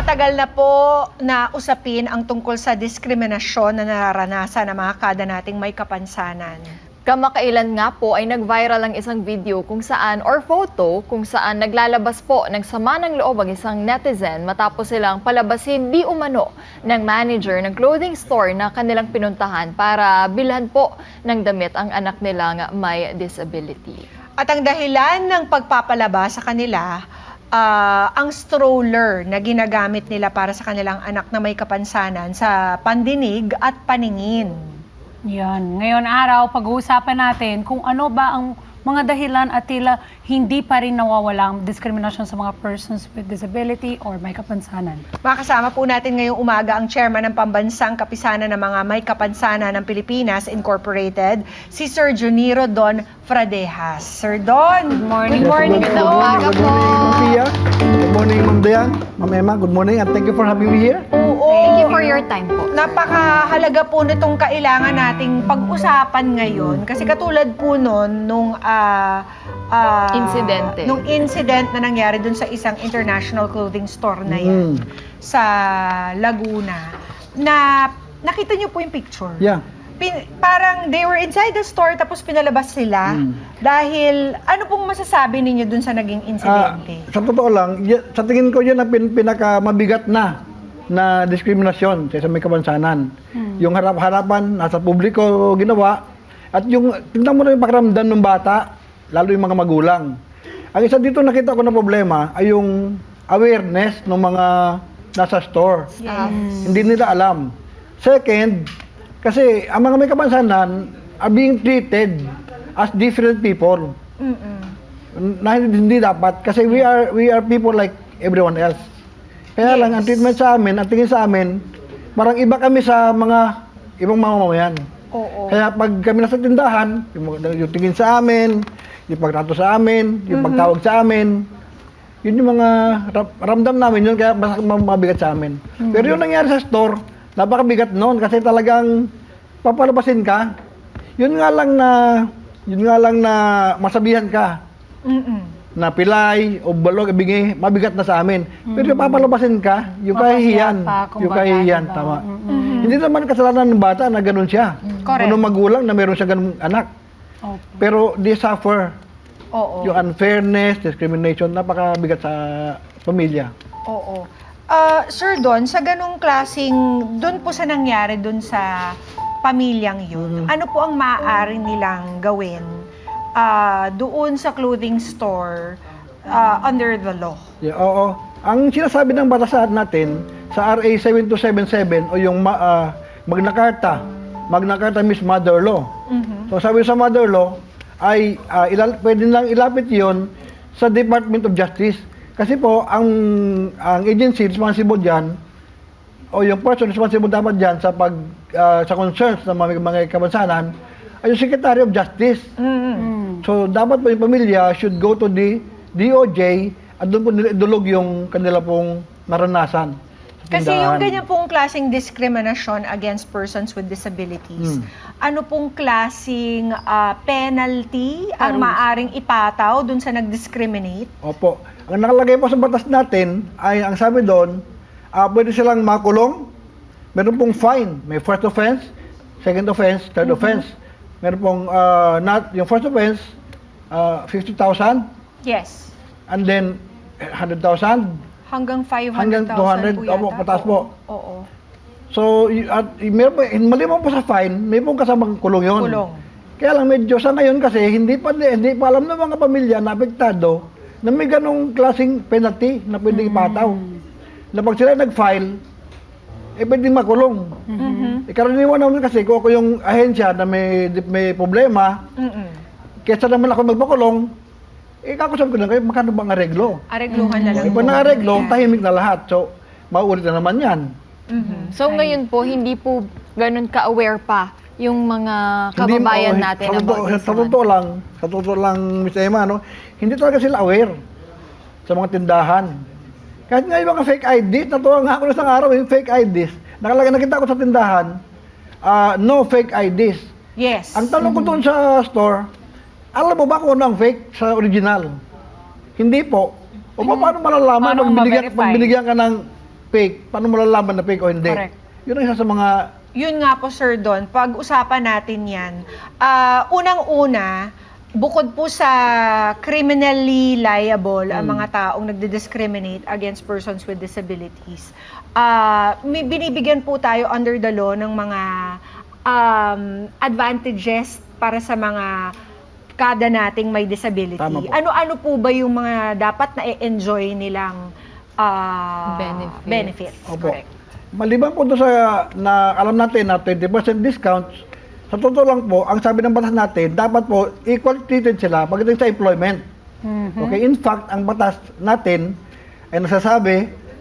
Matagal na po na usapin ang tungkol sa diskriminasyon na nararanasan ng mga kada nating may kapansanan. Kamakailan nga po ay nag-viral ang isang video kung saan or photo kung saan naglalabas po ng sama ng loob ang isang netizen matapos silang palabasin di umano ng manager ng clothing store na kanilang pinuntahan para bilhan po ng damit ang anak nilang may disability. At ang dahilan ng pagpapalabas sa kanila, ah, ang stroller na ginagamit nila para sa kanilang anak na may kapansanan sa pandinig at paningin. Yan. Ngayon araw, pag-uusapan natin kung ano ba ang mga dahilan at tila hindi pa rin nawawala ang diskriminasyon sa mga persons with disability or may kapansanan. Makasama po natin ngayong umaga ang chairman ng Pambansang Kapisanan ng mga May Kapansanan ng Pilipinas Incorporated, si Sir Juniro Don Fradejas. Sir Don, good morning. Good morning. Good umaga Good po. Good morning, Ma'am Dayan. Ma'am Emma, good morning and thank you for having me here. Oo. Thank you for your time po. Napakahalaga po nitong kailangan nating pag-usapan ngayon kasi katulad po nun nung ah, ah, Insidente. nung incident na nangyari dun sa isang international clothing store na yan Mm. sa Laguna na nakita niyo po yung picture. Yeah. Pin- parang they were inside the store tapos pinalabas sila Mm. dahil ano pong masasabi ninyo dun sa naging Ah, insidente? sa totoo lang, y- sa tingin ko yun ang pin- pinakamabigat na na diskriminasyon sa isang may kabansanan. Yung harap-harapan, nasa publiko ginawa, at yung, tingnan mo na yung pakiramdam ng bata, lalo yung mga magulang. Ang isa dito nakita ko na problema ay yung awareness ng mga nasa store. Yes. Hindi nila alam. Second, kasi ang mga may kapansanan are being treated as different people Mm-mm. na hindi, hindi dapat kasi we are we are people like everyone else. Kaya lang ang Yes. treatment sa amin, ang tingin sa amin, parang iba kami sa mga ibang mamamayan. Oo. Kaya pag kami nasa tindahan, yung, yung tingin sa amin, yung pagtrato sa amin, yung pagtawag sa amin, yun yung mga ra- ramdam namin yun, kaya mas ma- mabigat sa amin. Pero yung nangyari sa store, napakabigat noon kasi talagang papalabasin ka. Yun nga lang na, yun nga lang na masabihan ka Mm-mm. Na pilay o balog, ibigay, mabigat na sa amin. Pero yung papalabasin ka, yung kahihiyan, yung kahihiyan, diba? tama. Mm-mm. Hindi naman kasalanan ng bata na ganun siya. Correct. Ano magulang na meron siya ganung anak. Opo. Pero they suffer Oo. yung unfairness, discrimination, napakabigat sa pamilya. Oo. Ah, Sir Don, sa ganong klasing, doon po sa nangyari doon sa pamilyang yun, Mhm. ano po ang maaari nilang gawin ah, doon sa clothing store ah, under the law? Yeah, oo. Ang sinasabi ng batas natin sa RA 7277 o yung ma, ah, Magna Carta, Magna Carta Miss Mother Law. Mhm. So sabi sa Mother Law ay ah, ilal, pwede lang ilapit 'yon sa Department of Justice. Kasi po ang ang agency responsible diyan o yung person responsible dapat diyan sa pag ah, sa concerns ng mga, mga kabansanan ay yung Secretary of Justice. Mm. So dapat po yung pamilya should go to the DOJ at doon po nila idulog yung kanila pong naranasan. sa Kasi yung tindahan. ganyan pong klaseng discrimination against persons with disabilities, Hmm. ano pong klaseng ah, penalty ang maaring ipataw doon sa nag-discriminate? Opo. Ang nakalagay po sa batas natin ay ang sabi doon, ah pwede silang makulong. Meron pong fine. May first offense, second offense, third offense. Meron pong ah, not yung first offense ah, 50,000 Yes. and then 100,000. Hanggang 500,000 Hanggang 200, po yata. opo, pataas po. Oo. Oo. So, at meron po, maliban po sa fine, may pong kasamang kulong yon. Kulong. Kaya lang medyo sa ngayon kasi hindi pa hindi pa alam ng mga pamilya na apektado na may ganong klaseng penalty na pwedeng ipataw. Na pag sila nag-file, eh pwedeng makulong. Mhm. Eh, karaniwan naman kasi kung ako yung ahensya na may may problema, Mm-mm. kesa naman ako magpakulong, eh kakusap ko na kayo, magkano bang areglo? Aregluhan na lang. Eh, pag naareglo, tahimik na lahat. So, maulit na naman yan. Mhm. So ngayon po, hindi po ganun ka-aware pa yung mga Hindi- kababayan oh, natin sa about totoo, this sa totoo lang, sa totoo lang, Miss Emma, no, hindi talaga sila aware sa mga tindahan. Kahit nga yung mga fake IDs, natuwa nga ako na isang araw, yung fake IDs, nakalagay, nakita ko sa tindahan, ah, no fake IDs. Yes. Ang tanong ko doon sa store, alam mo ba kung ano ang fake sa original? Hindi po. O pa- paano malalaman Paano pag binigyan, pag binigyan ka ng fake, paano malalaman na fake o hindi? Correct. Yun ang isa sa mga Yun nga po, Sir Don, pag-usapan natin yan. Ah, Unang-una, bukod po sa criminally liable ang mga taong nagdi-discriminate against persons with disabilities, ah, may binibigyan po tayo under the law ng mga um, advantages para sa mga kada nating may disability. Tama po. Ano-ano po ba yung mga dapat na enjoy nilang ah, Benefits. benefits? Opo. Correct. Maliban po doon sa na alam natin na 20% discount, sa totoo lang po, ang sabi ng batas natin, dapat po equal treated sila pagdating sa employment. Mhm. Okay, in fact, ang batas natin ay nagsasabi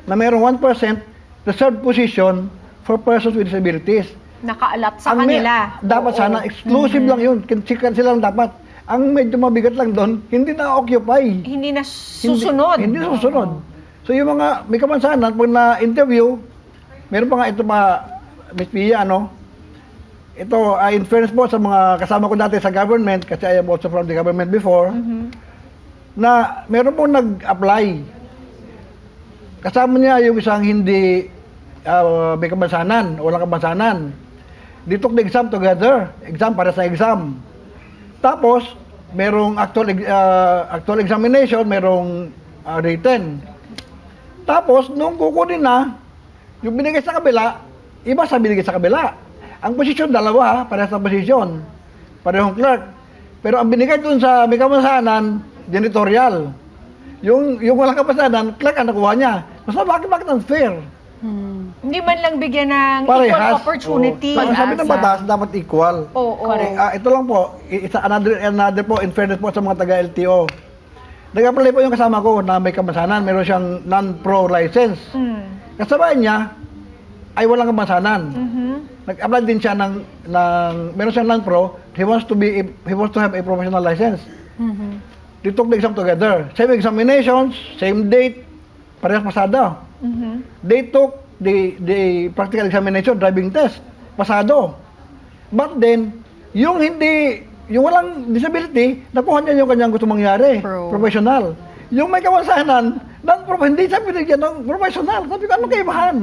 na mayroong 1% reserved position for persons with disabilities. Nakaalat sa Ang may- kanila. Dapat Oo. sana exclusive lang yun. Kinsikan sila lang dapat. Ang medyo mabigat lang doon, hindi na-occupy. hindi na Hindi- susunod. Hindi, susunod. So yung mga, may kamansanan, pag na-interview, meron pa nga ito pa, Miss Pia, ano, ito, uh, in fairness po sa mga kasama ko dati sa government, kasi I am also from the government before, Mhm. na meron po nag-apply. Kasama niya yung isang hindi uh, may kabansanan, walang kabansanan. They took the exam together, exam para sa exam. Tapos, merong actual uh, actual examination, merong uh, written. Tapos, nung kukunin na, yung binigay sa kabila, iba sa binigay sa kabila. Ang posisyon, dalawa, para sa posisyon. Parehong clerk. Pero ang binigay dun sa may kamansanan, janitorial. Yung, yung walang kapansanan, clerk ang nakuha niya. Basta bakit, bakit unfair? Hmm. Hindi man lang bigyan ng equal Parehas. opportunity. Oh. Ang sabi ng batas, dapat equal. Oo. Correct. Ah, ito lang po, isa another another po in fairness po sa mga taga LTO. Nag-apply po yung kasama ko na may kamansanan, meron siyang non-pro license. Mm. Kasabay niya ay walang kamansanan. Mhm. Nag-apply din siya ng ng meron siyang non-pro, he wants to be he wants to have a professional license. Mhm. They took the exam together. Same examinations, same date, parehas pasado. Mhm. They took the the practical examination, driving test, pasado. But then, yung hindi, yung walang disability, nakuha niya yung kanyang gusto mangyari, Pro. professional. Yung may kawansanan, non-pro, hindi siya binigyan ng professional. Sabi ko, ano kaibahan?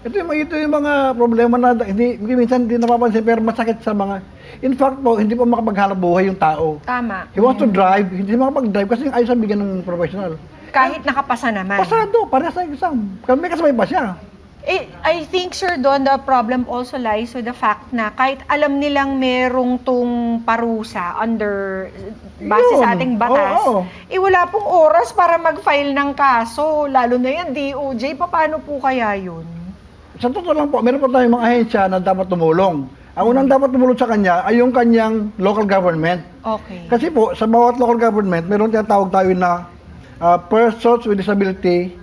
Ito yung, ito yung mga problema na hindi, hindi minsan hindi napapansin pero masakit sa mga, in fact po, hindi po makapaghanap buhay yung tao. Tama. He wants to drive, hindi makapag-drive kasi ayaw siya bigyan ng professional. Kahit nakapasa naman. Pasado, parehas sa exam. Kami kasabay pa siya. Eh, I think, Sir Don, the problem also lies with the fact na kahit alam nilang merong tong parusa under, base Yun. sa ating batas, Oo. eh wala pong oras para mag-file ng kaso. Lalo na yan, DOJ, paano po kaya yun? Sa totoo lang po, meron po tayong mga ahensya na dapat tumulong. Ang unang dapat tumulong sa kanya ay yung kanyang local government. Okay. Kasi po, sa bawat local government, meron tinatawag tayo na uh, Persons with Disability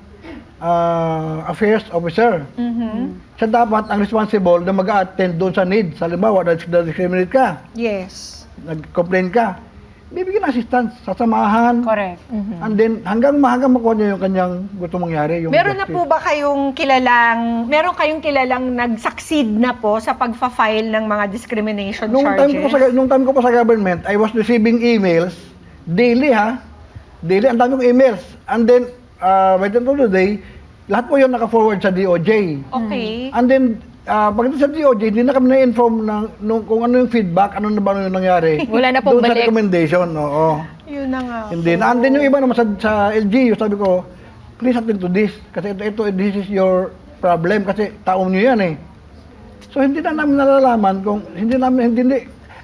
uh, Affairs Officer. Mhm. Siya dapat ang responsible na mag-attend doon sa needs. Halimbawa, na-discriminate ka, Yes. nag-complain ka, bibigyan ng assistance, sasamahan, Correct. and then hanggang, hanggang makuha niya yung kanyang gusto mangyari. Yung Meron na justice. po ba kayong kilalang, meron kayong kilalang nag-succeed na po sa pag-file ng mga discrimination Nung charges? time ko sa nung time ko po sa government, I was receiving emails daily ha. Daily ang dami kong emails. And then uh, by the end of the day, lahat po 'yon naka-forward sa DOJ. Okay. And then uh, pagdating sa DOJ, hindi na kami na-inform ng nung, kung ano yung feedback, ano na ba yung nangyari. Wala na pong Doon sa balik. recommendation, oo. Yun na nga. And then, and then yung iba naman sa, sa LGU, sabi ko, please attend to this. Kasi ito, ito, this is your problem. Kasi taong nyo yan eh. So, hindi na namin nalalaman kung, hindi namin, hindi, hindi.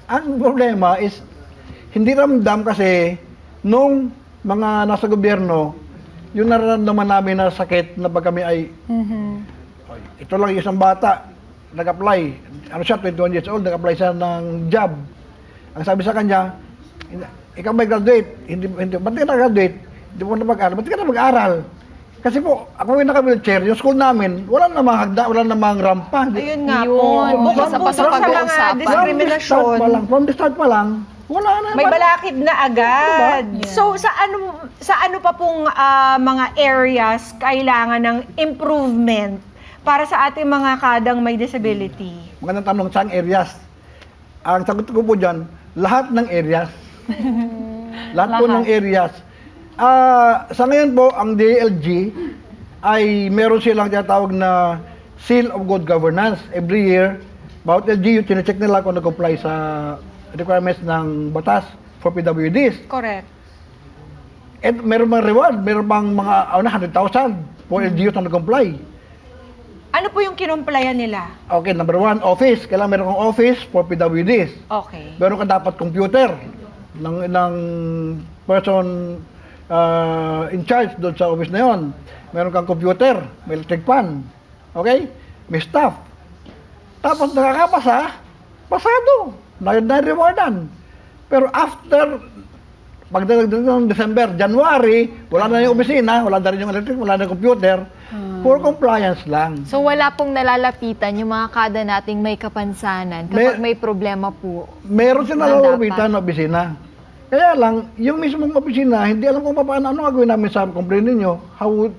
Ang problema is, hindi ramdam kasi, nung mga nasa gobyerno, yung nararamdaman namin na sakit na pag kami ay, Mhm. "Ay, ito lang yung isang bata, nag-apply. Ano siya, 21 years old, nag-apply siya ng job. Ang sabi sa kanya, "Hindi- ikaw may graduate, hindi, hindi, ba't ka na-graduate? Hindi mo na mag-aral, ba't ka na mag-aral? Kasi po, ako yung naka-wheelchair, yung school namin, wala namang hagda, wala namang rampa. Ayun nga po. Bukod sa pag-uusapan. Discrimination, pa lang, from the start pa lang, wala na. may balakid na agad. Diba? So sa ano sa ano pa pong ah, mga areas kailangan ng improvement para sa ating mga kadang may disability? Magandang tanong, saan areas? Ang sagot ko po dyan, lahat ng areas. lahat, po Lahat. ng areas. Ah, sa ngayon po, ang DLG, ay meron silang tinatawag na Seal of Good Governance. Every year, bawat LGU, chinecheck nila kung nag-comply sa requirements ng batas for PWDs. Correct. At meron bang reward, meron bang mga ano, 100,000 for LGUs na nag-comply. Ano po yung kinumplayan nila? Okay, number one, office. Kailangan meron kang office for PWDs. Okay. Meron ka dapat computer ng, ng person uh, in charge doon sa office na yon. Meron kang computer, may electric fan. Okay? May staff. Tapos nakakapasa, pasado. Na, na-rewardan. Pero after pagdating ng December, January, wala na yung opisina, wala na rin yung electric, wala na yung computer. For compliance lang. So wala pong nalalapitan yung mga kada nating may kapansanan kapag May- may problema po. Meron siya Na nalalapitan na opisina. Kaya lang, yung mismong opisina, hindi alam kung paano, ano gagawin namin sa complaint ninyo. How would,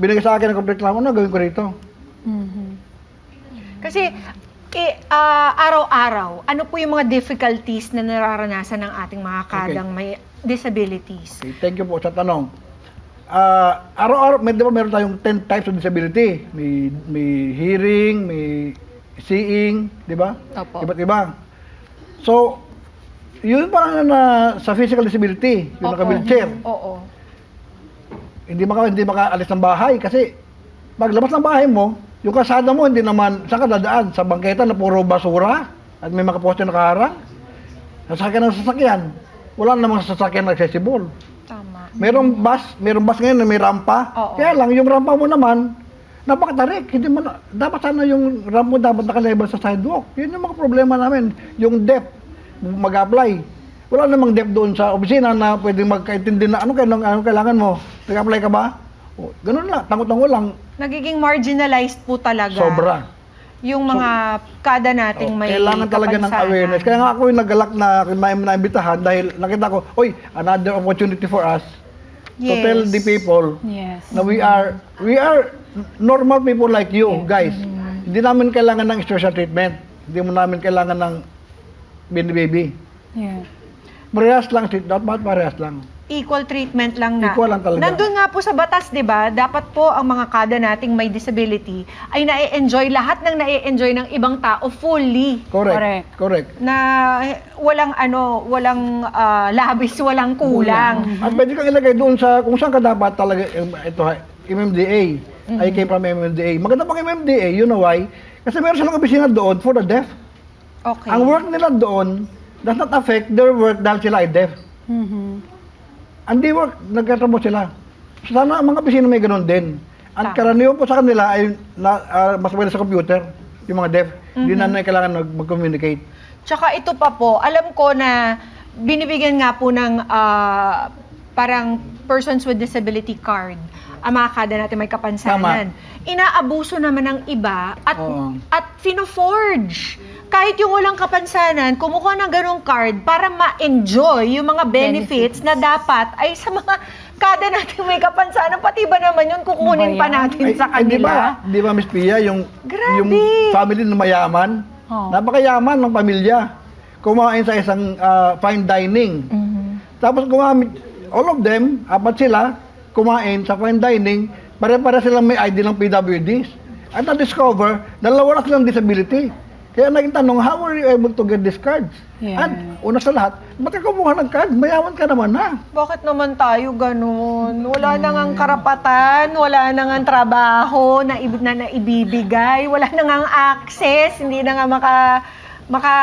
binigay sa akin ang complaint lang, ano gagawin ko rito? Kasi eh, ah, araw-araw, ano po yung mga difficulties na nararanasan ng ating mga kadang may disabilities? Okay, thank you po sa tanong. Ah, araw-araw, may, di ba meron tayong 10 types of disability? May, may hearing, may seeing, di ba? Opo. Iba't iba. So, yun parang na sa physical disability, yung Opo. naka-wheelchair. Oo. hindi maka hindi makaalis ng bahay kasi paglabas ng bahay mo, yung kasada mo hindi naman saan ka dadaan sa bangketa na puro basura at may mga poste nakaharang. Sasakyan ng sasakyan. Wala namang sasakyan na accessible. Merong bus, merong bus ngayon na may rampa. Oo. Kaya lang yung rampa mo naman napakatarik. Hindi mo na, dapat sana yung ramp mo dapat naka-level sa sidewalk. Yun yung mga problema namin. Yung depth mag-apply. Wala namang depth doon sa opisina na pwedeng magkaintindi na ano kailangan, ano kailangan mo. Nag-apply ka ba? O, ganun lang, tango-tango lang. Nagiging marginalized po talaga. Sobra. Yung mga kada nating O, may kailangan talaga ng kapansanan. awareness. Kaya nga ako yung naggalak na na naimbitahan dahil nakita ko, oy, another opportunity for us to Yes. tell the people Yes. na we are we are normal people like you guys. Hindi namin kailangan ng special treatment. Hindi mo namin kailangan ng baby baby. Yeah. Parehas lang, down, bakit parehas lang? Equal treatment lang na. Equal lang talaga. Nandun nga po sa batas, di ba? Dapat po ang mga kada nating may disability ay na-enjoy lahat ng na-enjoy ng ibang tao fully. Correct. Correct. Correct. Na eh, walang ano, walang ah, labis, walang kulang. At pwede kang ilagay doon sa kung saan ka dapat talaga um, ito MMDA. I came from MMDA. Maganda pang MMDA, you know why? Kasi meron silang opisina doon for the deaf. Okay. Ang work nila doon does not affect their work dahil sila ay deaf. Mhm. Ang di work, nagkatrabaho sila. Sana ang mga opisina may ganun din. Ang Tama. karaniwan po sa kanila ay na, ah, mas maganda sa computer, yung mga deaf. Hindi na na kailangan mag- mag-communicate. Tsaka ito pa po, alam ko na binibigyan nga po ng ah, parang persons with disability card ang mga kada natin may kapansanan. Inaabuso naman ng iba at Oo. at fino-forge. Kahit yung walang kapansanan, kumukuha ng ganong card para ma-enjoy yung mga benefits, na dapat ay sa mga kada natin may kapansanan. Pati ba naman yun, kukunin Ano ba pa yan? natin sa ay, di ba, kanila? di ba Miss Pia, yung, Grabe. yung family na mayaman, Oh. napakayaman ng pamilya. Kumain sa isang ah, fine dining. Tapos gumamit, all of them, apat sila, kumain sa fine dining, pare-pare silang may ID ng PWDs. At na-discover, dalawa na silang disability. Kaya naging tanong, how were you able to get these cards? Yeah. And una sa lahat, ba't ka kumuha ng card? Mayaman ka naman na. Bakit naman tayo ganun? Wala na ngang karapatan, wala na ngang trabaho na, ib- na naibibigay, wala na ngang access, hindi na nga maka, maka,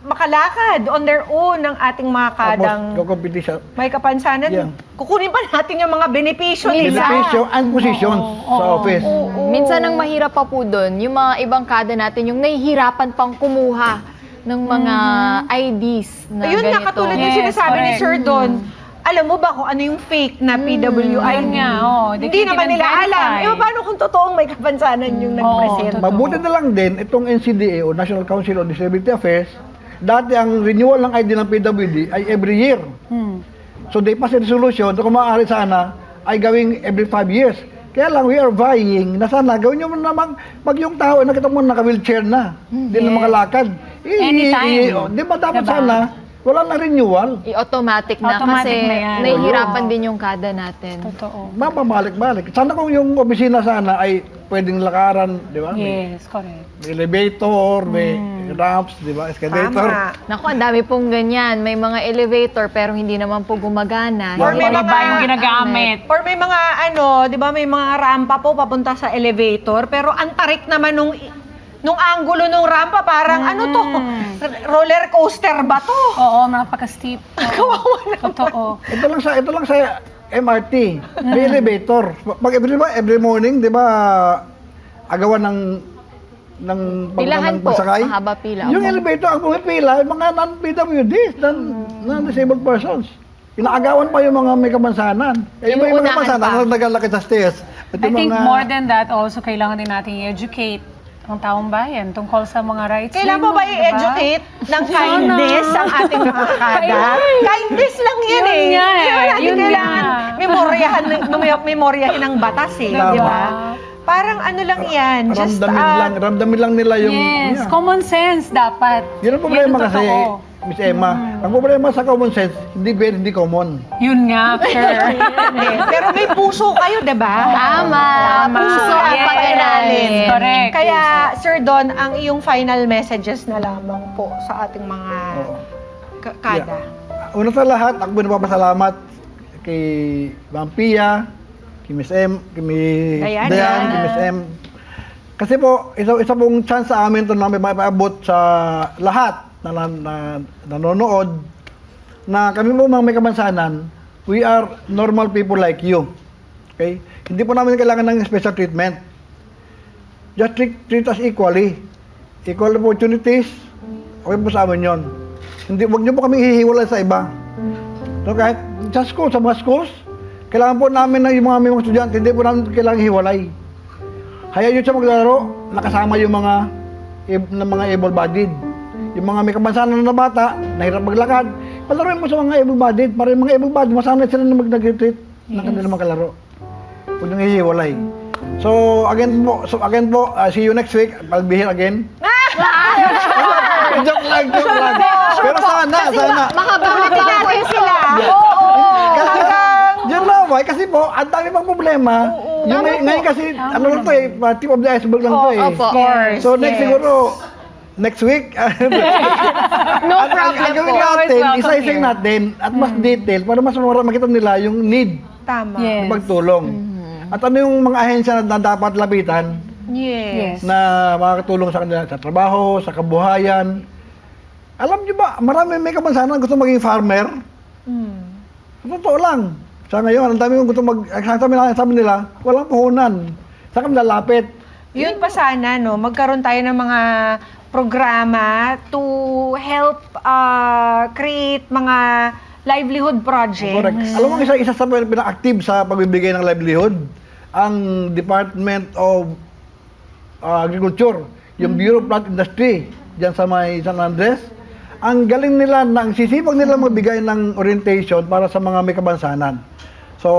makalakad on their own ng ating mga kadang Tapos, may kapansanan. Yeah. Kukunin pa natin yung mga benepisyo nila. Beneficio and positions sa office. Oo. Minsan ang mahirap pa po doon, yung mga ibang kada natin, yung nahihirapan pang kumuha ng mga IDs na Ayun nga, ganito. katulad yung Yes, sinasabi ni correct. Sir Don, alam mo ba kung ano yung fake na PWI? Yun nga. They Hindi can't naman even nila alam. Eh, paano kung totoong may kapansanan yung Oo, nag-present? totoo. Mabuti na lang din, itong NCDA o National Council on Disability Affairs, dati ang renewal ng ID ng PWD ay every year. Hmm. So they pass a resolution na kung maaari sana ay gawing every five years. Kaya lang, we are vying na sana gawin nyo naman pag yung tao, nakita mo naka-wheelchair na, hindi na Yes. makalakad. I- Anytime. i- i- oh, di ba dapat Diba? sana, wala na renewal. I-automatic na Automatic kasi na yan. nahihirapan din yung kada natin. Totoo. Mapabalik-balik. Sana kung yung opisina sana ay pwedeng lakaran, di ba? May, Yes, correct. may elevator, may ramps, di ba? Escalator. Tama. Naku, ang dami pong ganyan. May mga elevator pero hindi naman po gumagana. Or may Iba mga- yung ginagamit. Or may mga ano, 'di ba, may mga rampa po papunta sa elevator, pero ang tarik naman nung nung angulo nung rampa parang ano to? Roller coaster ba to? Oo, napaka-steep. Oo. Totoo. Ito lang sa ito lang sa MRT. May elevator. Pag every, ba, every morning, di ba, agawan ng ng Pilahan po. pagsakay? Mahaba pila. Yung Opo. elevator, ang pumipila, yung mga non-PWDs, non- non-disabled persons. Inaagawan pa yung mga may kamansanan. Eh, yung, Yung mga unahan kamansanan, pa. na nagalakit sa stairs. At I yung think mga- more than that, also kailangan din natin i-educate ang taong bayan tungkol sa mga rights Kailan pa ba no? Diba? i-educate ng kindness ang ating mga kada? kindness lang yan Yun eh. nga eh. Ba natin Yun kailangan nga. memoryahan, mem- memoryahin ng batas eh. Tama. Di ba? Parang ano lang yan. Just, ramdamin ah, lang, ramdamin lang nila yung... Yes, yeah. common sense dapat. Yun ang problema Yan ang kasi, totoo. Miss Emma. Ang problema sa common sense, hindi pwede, hindi common. Yun nga, sir. Pero may puso kayo, di ba? Tama. Puso ang Yes. pag-aralin. Correct. Kaya, Sir Don, ang iyong final messages na lamang po sa ating mga Oo. ka- kada. Una sa lahat, ako pinapapasalamat kay Ma'am Pia, kay Miss M, kay Miss Diana. Dayan, kay Miss M. Kasi po, isa, isa pong chance sa amin ito na may mapaabot sa lahat na, na, na nanonood na kami po mga may kamansanan, we are normal people like you. Okay? Hindi po namin kailangan ng special treatment. Just treat, treat us equally. Equal opportunities, okay po sa amin yon. Hindi, wag niyo po kami hihiwalay sa iba. So kahit sa school, sa mga schools, kailangan po namin na yung mga mga estudyante, hindi po namin kailangan hiwalay. Hayaan nyo siya maglaro, nakasama yung mga ab- ng mga able-bodied. Yung mga may kamansanan na bata, nahirap maglakad, palaruin mo sa mga able-bodied para yung mga able-bodied, masanay sila na mag-retreat ng kanilang mga kalaro. Huwag nyo hihiwalay. So, again po, so again po, uh, see you next week. I'll be here again. joke lang, joke lang. Pero sana, sana. Makabulutin natin sila. Kasi, yun lang, boy, kasi po, ang dami pang problema. Yung ngay- ngayon kasi, ano lang to eh, tip of the iceberg lang to eh. Opo. course, So next yes. siguro, next week, No ang, problem ang gawin po. natin, welcome isa-ising here. natin at mas detail para mas mara- makita nila yung need Tama. Yes. ng pagtulong. At ano yung mga ahensya na, na dapat lapitan Yes. Yes. na makakatulong sa kanila sa trabaho, sa kabuhayan. Alam niyo ba, marami may kamansanan gusto maging farmer. Mm. Sa Totoo lang. Sa ngayon, ang dami kong gusto mag... Ang sabi, nila- sabi nila, walang puhunan. Sa kanila lapit. Yun pa sana, no? Magkaroon tayo ng mga programa to help uh, create mga livelihood projects. Correct. Alam mo, isa, isa sa pinaka-active sa pagbibigay ng livelihood, ang Department of uh, Agriculture, yung Bureau of Plant Industry, dyan sa may San Andres. Ang galing nila, ang sisipag nila magbigay ng orientation para sa mga may kabansanan. So,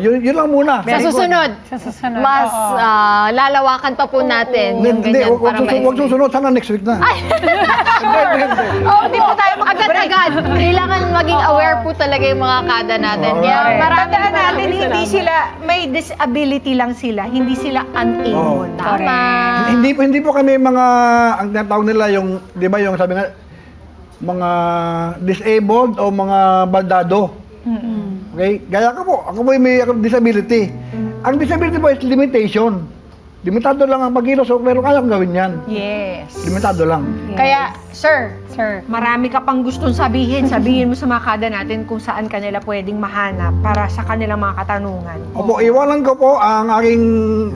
yun, yun lang muna. Sa susunod, Sa susunod. mas oo. ah, lalawakan pa po natin yung Hindi, ganyan wag, wag, para susunod, wag susunod. Sana next week na. Oh, hindi po tayo agad-agad. Kailangan maging aware po talaga yung mga kada natin. Oo. Kaya Correct. maraming Tandaan natin, maraming hindi salamat. sila, may disability lang sila, hindi sila unable. Oo. Tama. hindi po hindi po kami mga ang tinatawag nila yung 'di ba yung sabi nga mga disabled o mga baldado. Okay? Gaya ko po, ako po may disability. Ang disability po is limitation. Limitado lang ang pagkilos, so, pero kaya kong gawin yan. Yes. Limitado lang. Yes. Kaya, sir, Sir. marami ka pang gustong sabihin. Sabihin mo sa mga kada natin kung saan kanila pwedeng mahanap para sa kanilang mga katanungan. Opo, iwanan ko po ang aking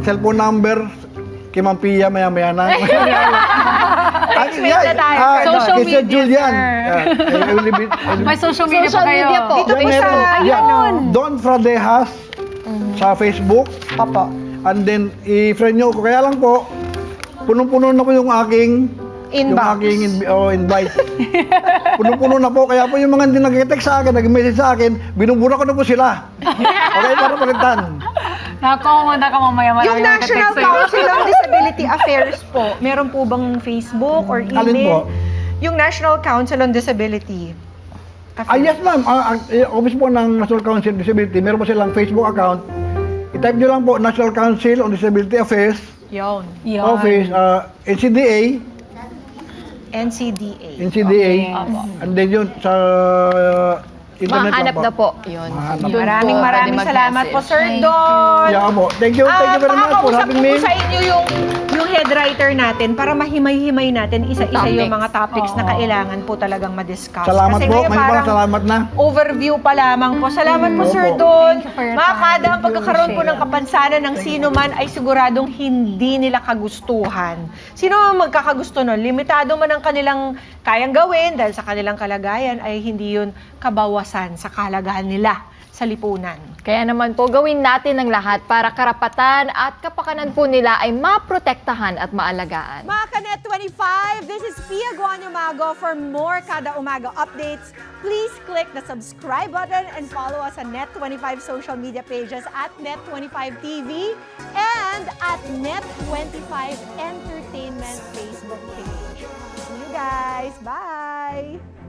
cellphone number kay Ma'am Pia maya-maya na. Next week na tayo, ah. Social kay Sir media, Julian. sir. Ah, I will will- May social media Social po kayo. media po. Dito po Yan, sa, meron. Yan. ayun. Don Fradehas sa Facebook. Opo. And then, i-friend nyo ko. Kaya lang po, punong-puno na po yung aking Inbox. Yung aking in- oh, invite. Punong-puno na po. Kaya po yung mga hindi nag-text sa akin, nag-message sa akin, binubura ko na po sila. Okay, para palitan. Nako, naka mamaya marami Yung National. Council on Disability Affairs po, meron po bang Facebook or email? Alin po? Yung National Council on Disability. Ah, yes ma'am. Ah, ang eh, office po ng National Council on Disability, meron po silang Facebook account. I-type nyo lang po National Council on Disability Affairs, Yun. Yun. Office, ah, NCDA, NCDA. NCDA, and then yun sa Mahanap na po. Yun. Mahanap. Po Maraming pwede maraming salamat po, mag-message. Sir Thank Don. Yeah po. Thank you, thank you very much for having ko me. po sa inyo yung yung head writer natin para mahimay-himay natin isa-isa yung Topics. mga topics na Oo. kailangan po talagang ma-discuss. Salamat Kasi po. ngayon May parang parang salamat na. overview pa lamang po. Salamat po, Opo. Sir Don. Thank you for your Mga time. kada, ang Thank you, pagkakaroon po ng kapansanan ng sino man ay siguradong hindi nila kagustuhan. Sino man magkakagusto nun? Limitado man ang kanilang kayang gawin dahil sa kanilang kalagayan ay hindi yun kabawasan sa kalagahan nila sa lipunan. Kaya naman po, gawin natin ang lahat para karapatan at kapakanan po nila ay maprotektahan at maalagaan. Mga Kanet 25, this is Pia Guanyamago. For more Kada Umaga updates, please click the subscribe button and follow us on Net25 social media pages at Net25TV and at Net25 Entertainment Facebook page. See you guys. Bye!